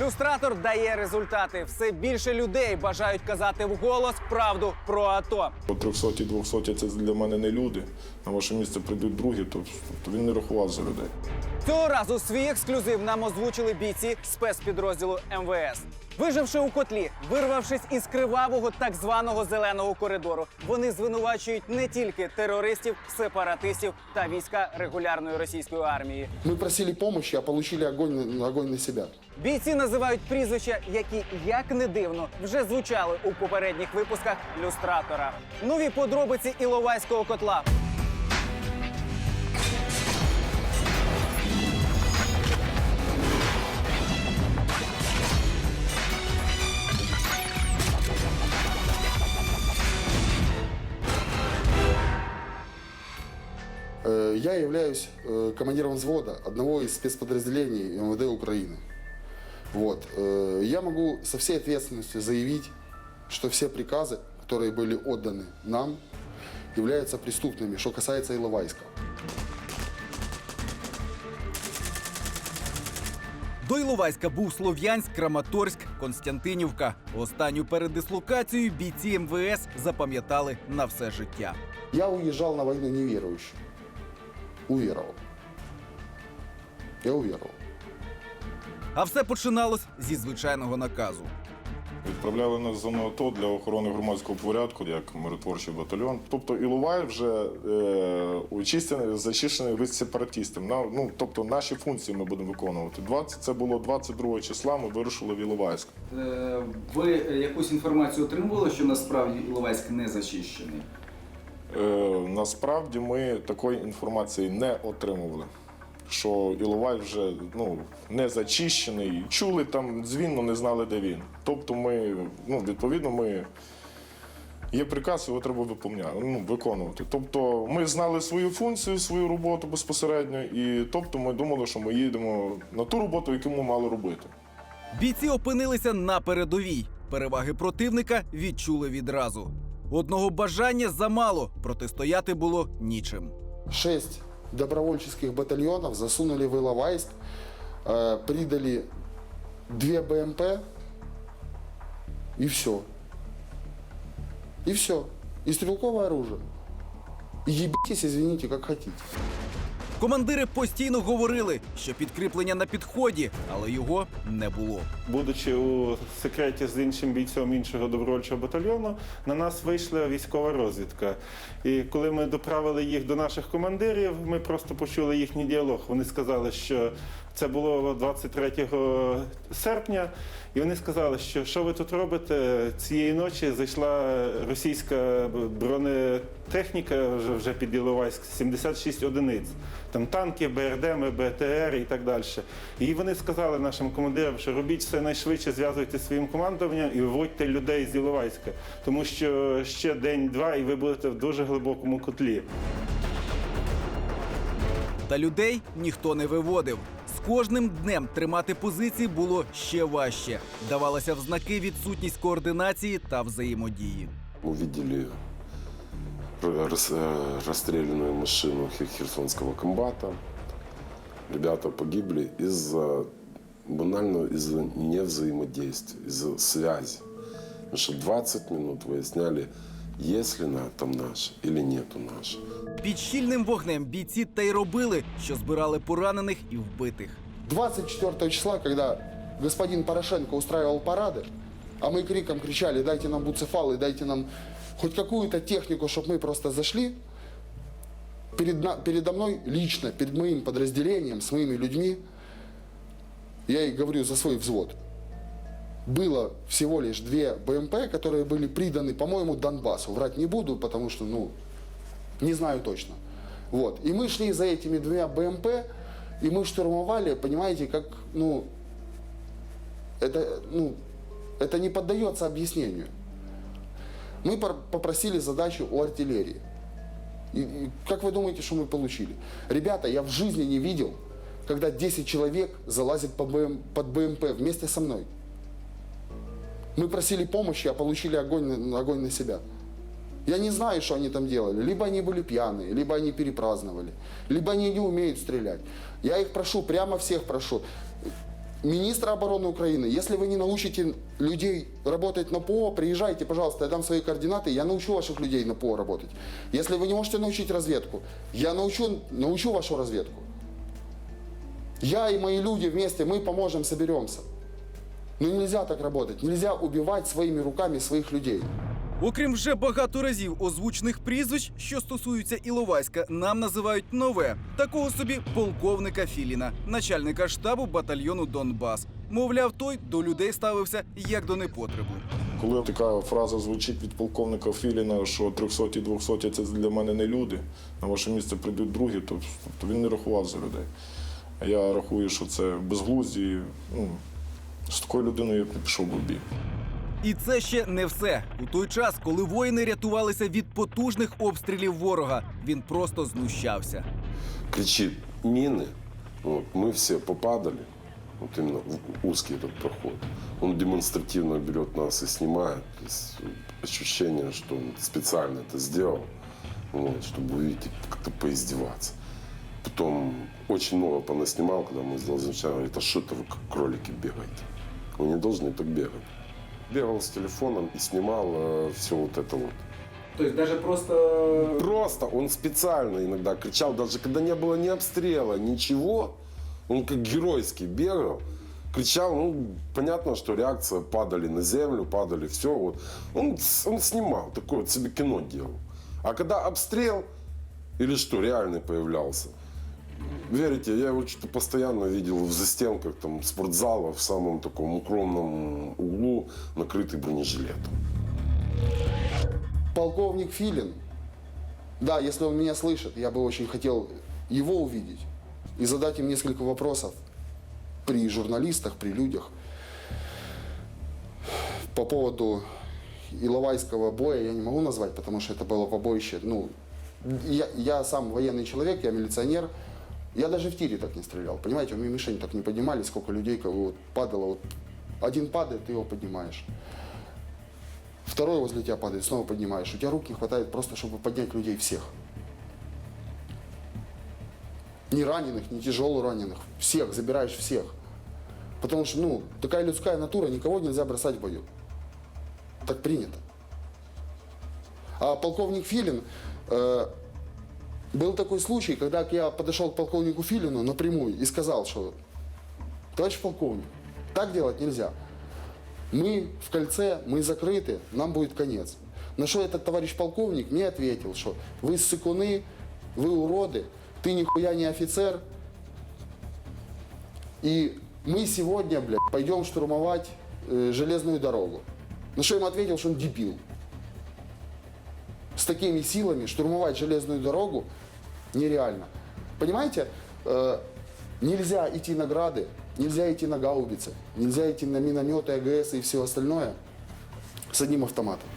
Люстратор дає результати. Все більше людей бажають казати вголос правду про АТО. По 300 і 200 це для мене не люди. На ваше місце прийдуть другі, то, то він не рахував за людей. Цього разу свій ексклюзив нам озвучили бійці спецпідрозділу МВС. Виживши у котлі, вирвавшись із кривавого так званого зеленого коридору, вони звинувачують не тільки терористів, сепаратистів та війська регулярної російської армії. Мы просили помощи, а получили огонь, огонь на себя. Бійці називають прізвища, які, як не дивно, вже звучали у попередніх випусках люстратора. Нові подробиці Іловайського котла. являюсь э, командиром взвода одного из спецподразделений МВД Украины. Вот. Э, Я могу со всей ответственностью заявить, что все приказы, которые были отданы нам, являются преступными, что касается Иловайска. До Іловайська був Слов'янськ, Краматорськ, Константинівка. Останню передислокацію бійці МВС запам'ятали на все життя. Я уезжал на войну неверующим. Уверовал. Я уверовал. А все починалось зі звичайного наказу. Відправляли нас в зону АТО для охорони громадського порядку як миротворчий батальйон. Тобто Іловай вже е, очищений, зачищений від сепаратистів. На, ну, тобто наші функції ми будемо виконувати. 20, це було 22 числа, ми вирушили в Іловайськ. Е, Ви якусь інформацію отримували, що насправді Іловайськ не зачищений? Е, насправді ми такої інформації не отримували. Що Іловай вже ну, не зачищений. Чули там дзвін, але не знали, де він. Тобто ми, ну, відповідно, ми. Є приказ, його треба ну, виконувати. Тобто ми знали свою функцію, свою роботу безпосередньо, і тобто ми думали, що ми їдемо на ту роботу, яку ми мали робити. Бійці опинилися на передовій. Переваги противника відчули відразу. Одного бажання замало, протистояти було нічим. Шесть добровольческих батальонов засунули в Иловайск, э, придали две БМП и все. И все. И стрелковое оружие. И ебитесь, извините, как хотите. Командири постійно говорили, що підкріплення на підході, але його не було. Будучи у секреті з іншим бійцем іншого добровольчого батальйону, на нас вийшла військова розвідка. І коли ми доправили їх до наших командирів, ми просто почули їхній діалог. Вони сказали, що це було 23 серпня, і вони сказали, що що ви тут робите? Цієї ночі зайшла російська бронетехніка вже, під Іловайськ, 76 одиниць. Там танки, БРДМ, БТР і так далі. І вони сказали нашим командирам, що робіть все найшвидше, зв'язуйте своїм командуванням і виводьте людей з Іловайська, тому що ще день-два, і ви будете в дуже глибокому котлі. Та людей ніхто не виводив. Кожним днем тримати позиції було ще важче. Давалася в знаки відсутність координації та взаємодії. увидели рас- э, расстрелянную машину хе- херсонского комбата. Ребята погибли из-за банально из-за невзаимодействия, из-за связи. Потому что 20 минут выясняли, есть ли на там наш или нету наш. Під щільним вогнем бійці та й робили, що збирали поранених і вбитих. 24 числа, когда господин Порошенко устраивал парады, а мы криком кричали, дайте нам буцефалы, дайте нам хоть какую-то технику, чтобы мы просто зашли, перед, на- передо мной лично, перед моим подразделением, с моими людьми, я и говорю за свой взвод, Было всего лишь две БМП, которые были приданы, по-моему, Донбассу. Врать не буду, потому что, ну, не знаю точно. Вот. И мы шли за этими двумя БМП, и мы штурмовали, понимаете, как, ну, это, ну, это не поддается объяснению. Мы попросили задачу у артиллерии. И, и как вы думаете, что мы получили? Ребята, я в жизни не видел, когда 10 человек залазит под БМП вместе со мной. Мы просили помощи, а получили огонь, огонь на себя. Я не знаю, что они там делали. Либо они были пьяные, либо они перепраздновали, либо они не умеют стрелять. Я их прошу, прямо всех прошу. министра обороны Украины, если вы не научите людей работать на ПО, приезжайте, пожалуйста, я дам свои координаты, я научу ваших людей на ПО работать. Если вы не можете научить разведку, я научу, научу вашу разведку. Я и мои люди вместе, мы поможем, соберемся. Но нельзя так работать, нельзя убивать своими руками своих людей. Окрім вже багато разів озвучених прізвищ, що стосуються Іловайська, нам називають нове такого собі полковника Філіна, начальника штабу батальйону Донбас. Мовляв, той до людей ставився як до непотребу. Коли така фраза звучить від полковника Філіна, що 300 і 200 – це для мене не люди, на ваше місце прийдуть другі, то, тобто він не рахував за людей. А я рахую, що це безглузді. Ну, з такою людиною я б не пішов би в бій. І це ще не все. У той час, коли воїни рятувалися від потужних обстрілів ворога, він просто знущався. кричит мины, вот, мы все попадали, вот именно в узкий этот проход. Он демонстративно берет нас и снимает. То есть э, ощущение, что он специально это сделал, вот, чтобы увидеть, как-то поиздеваться. Потом очень много понаснимал, когда мы сделали замечание, говорит, а что это вы как кролики бегаете? Вы не должны так бегать. Бегал с телефоном и снимал все вот это вот. Тобто навіть просто Просто он специально иногда кричал, даже когда не было ни обстрела, ничего. Он как геройский бегал, кричал, ну, понятно, что реакция, падали на землю, падали, все. Вот. Он, он снимал, такое вот себе кино делал. А когда обстрел или что, реальный появлялся, верите, я его что-то постоянно видел в застенках там, спортзала, в самом таком укромном углу, накрытый бронежилетом. Полковник Филин, да, если он меня слышит, я бы очень хотел его увидеть и задать им несколько вопросов при журналистах, при людях по поводу Иловайского боя я не могу назвать, потому что это было побоище. Ну, я, я сам военный человек, я милиционер. Я даже в тире так не стрелял. Понимаете, у меня мишень так не поднимали, сколько людей как вот, падало. Вот, один падает, ты его поднимаешь. Второй возле тебя падает, снова поднимаешь. У тебя рук не хватает просто, чтобы поднять людей всех. Не раненых, не тяжело раненых. Всех, забираешь всех. Потому что, ну, такая людская натура, никого нельзя бросать в бою. Так принято. А полковник Филин, э, был такой случай, когда я подошел к полковнику Филину напрямую и сказал, что, товарищ полковник, так делать нельзя. Мы в кольце, мы закрыты, нам будет конец. На что этот товарищ полковник мне ответил, что вы ссыкуны, вы уроды, ты нихуя не офицер. И мы сегодня, блядь, пойдем штурмовать э, железную дорогу. На что ему ответил, что он дебил. С такими силами штурмовать железную дорогу нереально. Понимаете, э, нельзя идти на грады, нельзя идти на гаубицы, нельзя идти на минометы, АГС и все остальное с одним автоматом.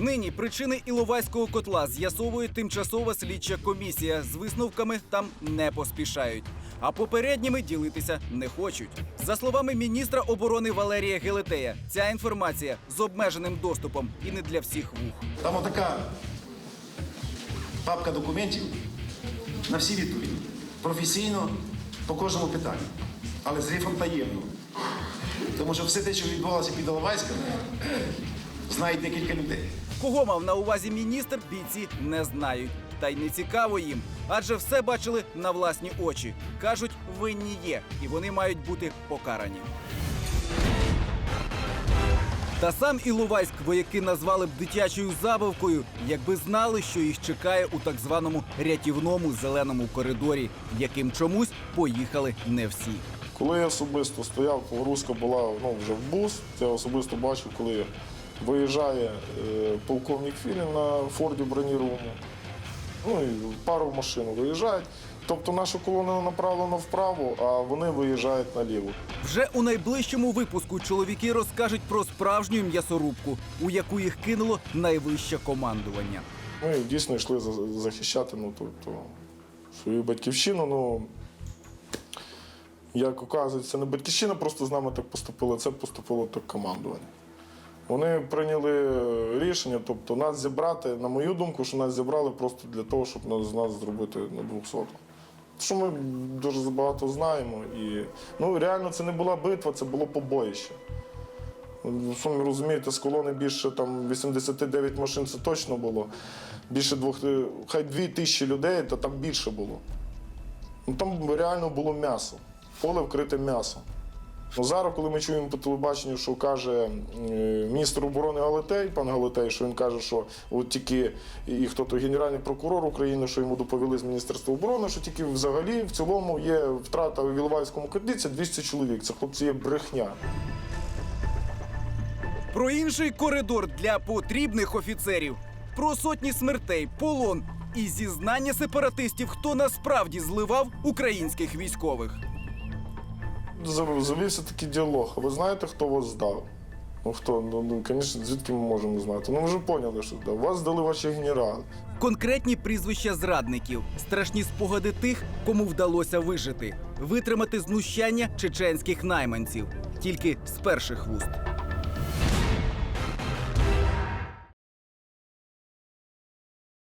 Нині причини Іловайського котла з'ясовує тимчасова слідча комісія. З висновками там не поспішають. А попередніми ділитися не хочуть. За словами міністра оборони Валерія Гелетея, ця інформація з обмеженим доступом і не для всіх вух. Там отака папка документів на всі відповіді. Професійно по кожному питанню. Але з рифом таємно. Тому що все те, що відбувалося під Іловайськом, знають декілька людей. Кого мав на увазі міністр, бійці не знають. Та й не цікаво їм, адже все бачили на власні очі. Кажуть, винні є, і вони мають бути покарані. Та сам Іловайськ вояки назвали б дитячою забавкою, якби знали, що їх чекає у так званому рятівному зеленому коридорі, яким чомусь поїхали не всі. Коли я особисто стояв, погрузка була ну, вже в бус, я особисто бачив, коли виїжджає е, полковник Філін на Форді бронірованому. Ну і пару в машину виїжджають. Тобто наша колона направлена вправо, а вони виїжджають наліво. Вже у найближчому випуску чоловіки розкажуть про справжню м'ясорубку, у яку їх кинуло найвище командування. Ми дійсно йшли захищати ну, тобто, свою батьківщину. Ну, як оказується, не батьківщина просто з нами так поступила, це поступило так командування. Вони прийняли рішення, тобто нас зібрати, на мою думку, що нас зібрали просто для того, щоб з нас зробити на 200. Що ми дуже багато знаємо. І ну, реально це не була битва, це було побоїще. Ну, розумієте, з колони більше там 89 машин це точно було. Більше двох, е, хай дві тисячі людей, то там більше було. Ну, там реально було м'ясо, поле вкрите м'ясом. Ну, зараз, коли ми чуємо по телебаченню, що каже е, міністр оборони Галетей, пан Галетей, що він каже, що от тільки і хто то генеральний прокурор України, що йому доповіли з Міністерства оборони, що тільки взагалі в цілому є втрата у Іловайському це 200 чоловік. Це хлопці є брехня. Про інший коридор для потрібних офіцерів, про сотні смертей, полон і зізнання сепаратистів, хто насправді зливав українських військових. Зав- Завівся такий діалог. Ви знаєте, хто вас здав? Ну хто? Ну, ну звісно, звідки ми можемо знати? Ну ми вже поняли, що здав. Вас здали ваші генерали. Конкретні прізвища зрадників, страшні спогади тих, кому вдалося вижити, витримати знущання чеченських найманців. Тільки з перших вуст.